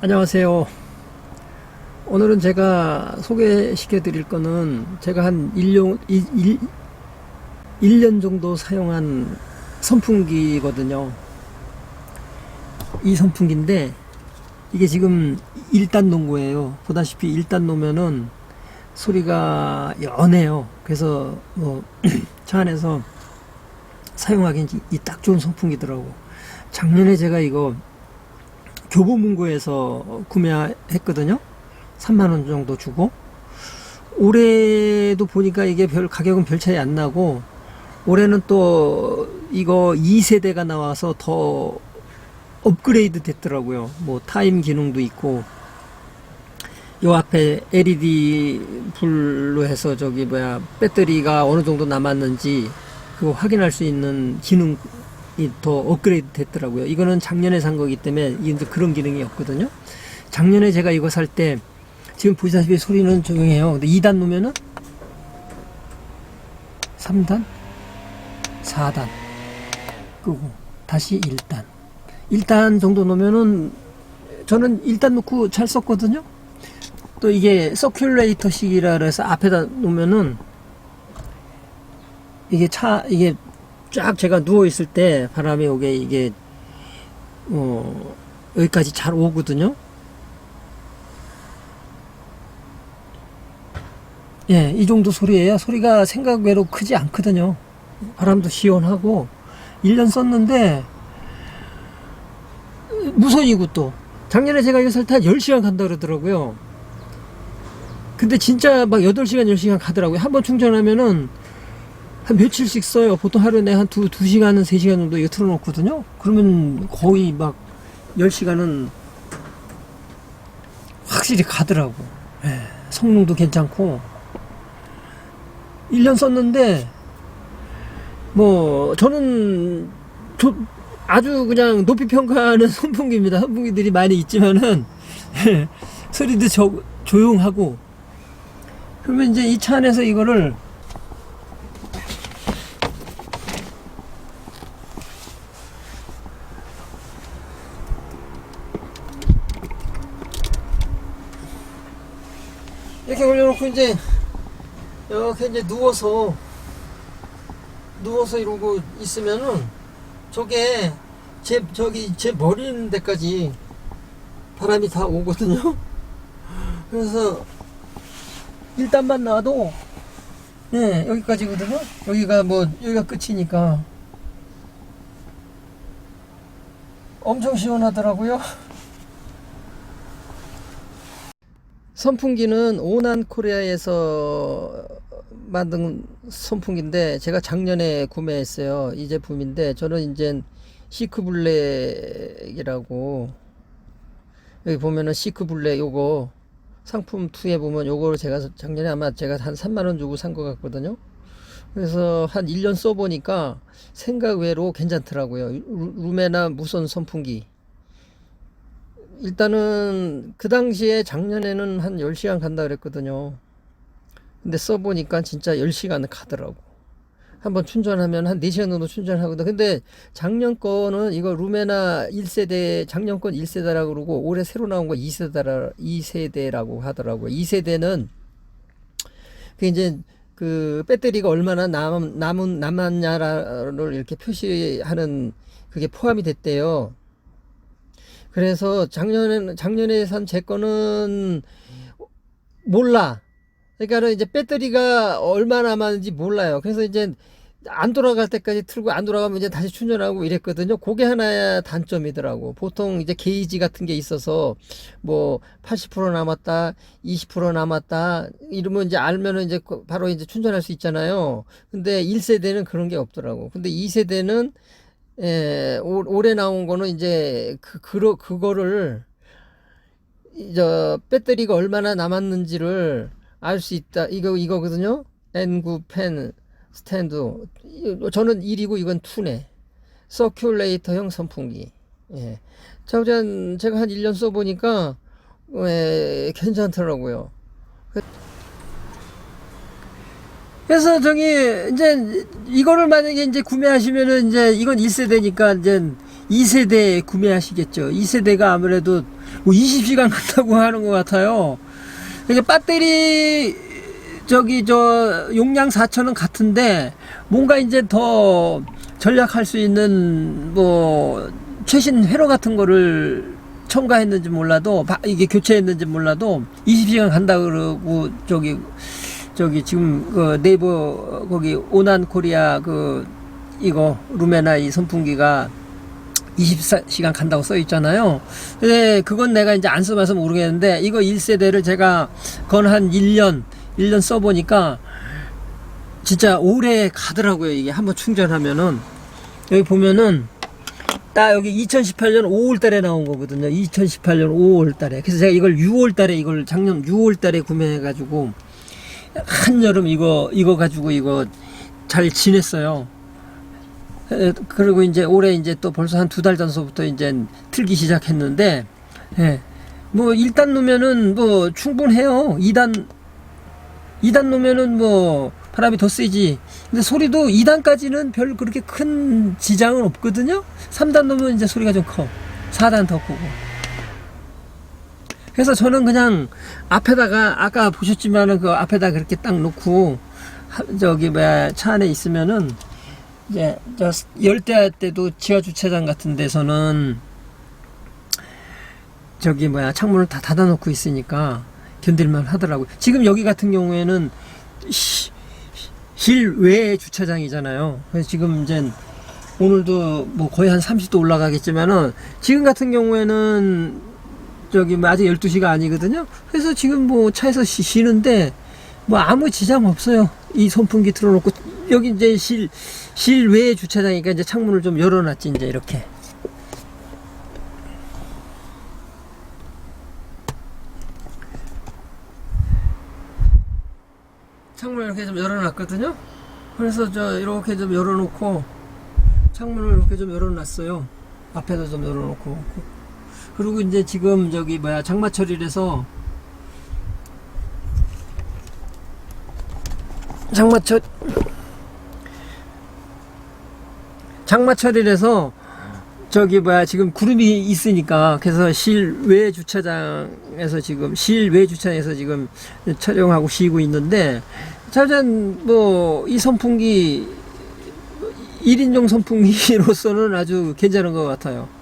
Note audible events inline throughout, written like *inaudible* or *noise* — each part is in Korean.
안녕하세요. 오늘은 제가 소개시켜 드릴 거는 제가 한 1년, 1, 1년 정도 사용한 선풍기거든요. 이 선풍기인데 이게 지금 1단 농구예요. 보다시피 1단 놓으면은 소리가 연해요. 그래서 뭐 *clears throat* 차 안에서 사용하기 딱 좋은 선풍기더라고. 작년에 제가 이거 교보문고에서 구매했거든요. 3만 원 정도 주고. 올해도 보니까 이게 별, 가격은 별 차이 안 나고, 올해는 또 이거 2세대가 나와서 더 업그레이드 됐더라고요. 뭐 타임 기능도 있고, 요 앞에 LED 불로 해서 저기 뭐야, 배터리가 어느 정도 남았는지 그거 확인할 수 있는 기능 더 업그레이드 됐더라고요. 이거는 작년에 산 거기 때문에 이제 그런 기능이 없거든요. 작년에 제가 이거 살 때 지금 보시다시피 소리는 조용해요. 근데 2단 놓으면은 3단, 4단 끄고 다시 1단. 1단 정도 놓으면은 저는 1단 놓고 잘 썼거든요. 또 이게 서큘레이터식이라 그래서 앞에다 놓으면은 이게 차 이게 쫙 제가 누워 있을 때 바람이 오게 이게 어 여기까지 잘 오거든요. 예, 이 정도 소리예요. 소리가 생각 외로 크지 않거든요. 바람도 시원하고 1년 썼는데 무선이고 또 작년에 제가 이거 살때한 10시간 간다 그러더라고요. 근데 진짜 막 8시간, 10시간 가더라고요. 한 번 충전하면은 한 며칠씩 써요. 보통 하루에 한 두, 두 시간은, 세 시간 정도 이거 틀어놓거든요. 그러면 거의 막 10시간은 확실히 가더라고. 예, 성능도 괜찮고. 1년 썼는데, 뭐, 저는, 조- 아주 그냥 높이 평가하는 *laughs* 선풍기입니다. 선풍기들이 많이 있지만은, 예, 소리도 저, 조용하고, 그러면 이제 이 차 안에서 이거를 이렇게 올려놓고 이제 이렇게 이제 누워서 누워서 이러고 있으면은 저게 제 저기 제 머리 있는 데까지 바람이 다 오거든요. *laughs* 그래서 일단만 놔도 예 여기까지거든요. 여기가 뭐 여기가 끝이니까 엄청 시원하더라고요. 선풍기는 오난 코리아에서 만든 선풍기인데 제가 작년에 구매했어요. 이 제품인데 저는 이제 시크 블랙이라고 여기 보면은 시크 블랙 요거 상품 2에 보면 요거를 제가 작년에 아마 제가 한 3만 원 주고 산 것 같거든요. 그래서 한 1년 써보니까 생각 외로 괜찮더라고요. 루- 루메나 무선 선풍기. 일단은 그 당시에 작년에는 한 10시간 간다 그랬거든요. 근데 써보니까 진짜 10시간 가더라고. 한번 충전하면 한 4시간 정도 충전하거든. 근데 작년 거는 이거 루메나 1세대, 작년 건 1세대라고 그러고 올해 새로 나온 거 2세대라, 2세대라고 하더라고요. 2세대는 그 이제 그 배터리가 얼마나 남, 남은, 남았냐를 이렇게 표시하는 그게 포함이 됐대요. 그래서 작년에 작년에 산 제 거는 몰라. 그러니까는 이제 배터리가 얼마나 남았는지 몰라요. 그래서 이제 안 돌아갈 때까지 틀고 안 돌아가면 이제 다시 충전하고 이랬거든요. 그게 하나의 단점이더라고. 보통 이제 게이지 같은 게 있어서 뭐 80% 남았다, 20% 남았다 이러면 이제 알면은 이제 그 바로 이제 충전할 수 있잖아요. 근데 1세대는 그런 게 없더라고. 근데 2세대는 예, 올- 올해 나온 거는 이제 그, 그, 그거를, 이 저, 배터리가 얼마나 남았는지를 알 수 있다. 이거, 이거거든요? N9 펜 스탠드. 이- 저는 1이고 이건 2네. 서큘레이터형 선풍기. 예. 자, 제가 한 1년 써 보니까, 예, 괜찮더라고요. 그래서 저기 이제 이거를 만약에 이제 구매하시면은 이제 이건 1세대니까 이제 2세대 구매하시겠죠. 2세대가 아무래도 뭐 20시간 간다고 *laughs* 하는 것 같아요. 이게 배터리 저기 저 용량 4천은 같은데 뭔가 이제 더 전략할 수 있는 뭐 최신 회로 같은 거를 첨가했는지 몰라도 바- 이게 교체했는지 몰라도 20시간 간다 그러고 저기 저기 지금 그 네이버 거기 오난 코리아 그 이거 루메나 이 선풍기가 24시간 간다고 써 있잖아요. 근데 그건 내가 이제 안 써봐서 모르겠는데 이거 1세대를 제가 건한 1년 1년 써보니까 진짜 오래 가더라고요. 이게 한번 충전하면은 여기 보면은 딱 여기 2018년 5월 달에 나온 거거든요. 2018년 5월 달에. 그래서 제가 이걸 6월 달에 이걸 작년 6월 달에 구매해 가지고 한여름 이거 이거 가지고 이거 잘 지냈어요. 에, 그리고 이제 올해 이제 또 벌써 한 두 달 전서부터 이제 틀기 시작했는데 예. 뭐 1단 놓으면은 뭐 충분해요. 2단 2단 놓으면은 뭐 바람이 더 세지. 근데 소리도 2단까지는 별 그렇게 큰 지장은 없거든요. 3단 놓으면 이제 소리가 좀 커. 4단 더 크고. 그래서 저는 그냥 앞에다가 아까 보셨지만은 그 앞에다 그렇게 딱 놓고 하- 저기 뭐야 차 안에 있으면은 이제 저 열대 때도 지하 주차장 같은 데서는 저기 뭐야 창문을 다 닫아놓고 있으니까 견딜만 하더라고요. 지금 여기 같은 경우에는 시- 실외 주차장이잖아요. 그래서 지금 이제 오늘도 뭐 거의 한 30도 올라가겠지만은 지금 같은 경우에는 저기 뭐 아직 12시가 아니거든요. 그래서 지금 뭐 차에서 쉬, 쉬는데 뭐 아무 지장 없어요. 이 선풍기 틀어놓고 여기 이제 실 실외 주차장이니까 이제 창문을 좀 열어놨지 이제 이렇게. 창문을 이렇게 좀 열어놨거든요. 그래서 저 이렇게 좀 열어놓고 창문을 이렇게 좀 열어놨어요. 앞에도 좀 열어놓고 그리고 이제 지금 저기 뭐야 장마철이라서 장마철 장마철이라서 저기 뭐야 지금 구름이 있으니까 그래서 실외 주차장에서 지금 실외 주차장에서 지금 촬영하고 쉬고 있는데 짜잔 뭐이 선풍기 1인용 선풍기로서는 아주 괜찮은 것 같아요.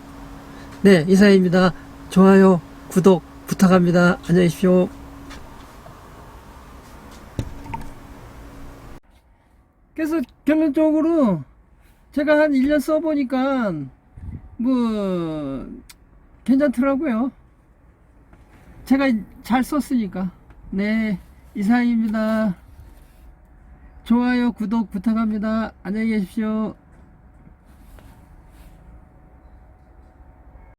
네 이사입니다. 좋아요 구독 부탁합니다. 안녕히 계십시오. 그래서 결론적으로 제가 한 1년 써보니까 뭐 괜찮더라고요. 제가 잘 썼으니까. 네, 이상입니다. 좋아요, 구독 부탁합니다. 안녕히 계십시오.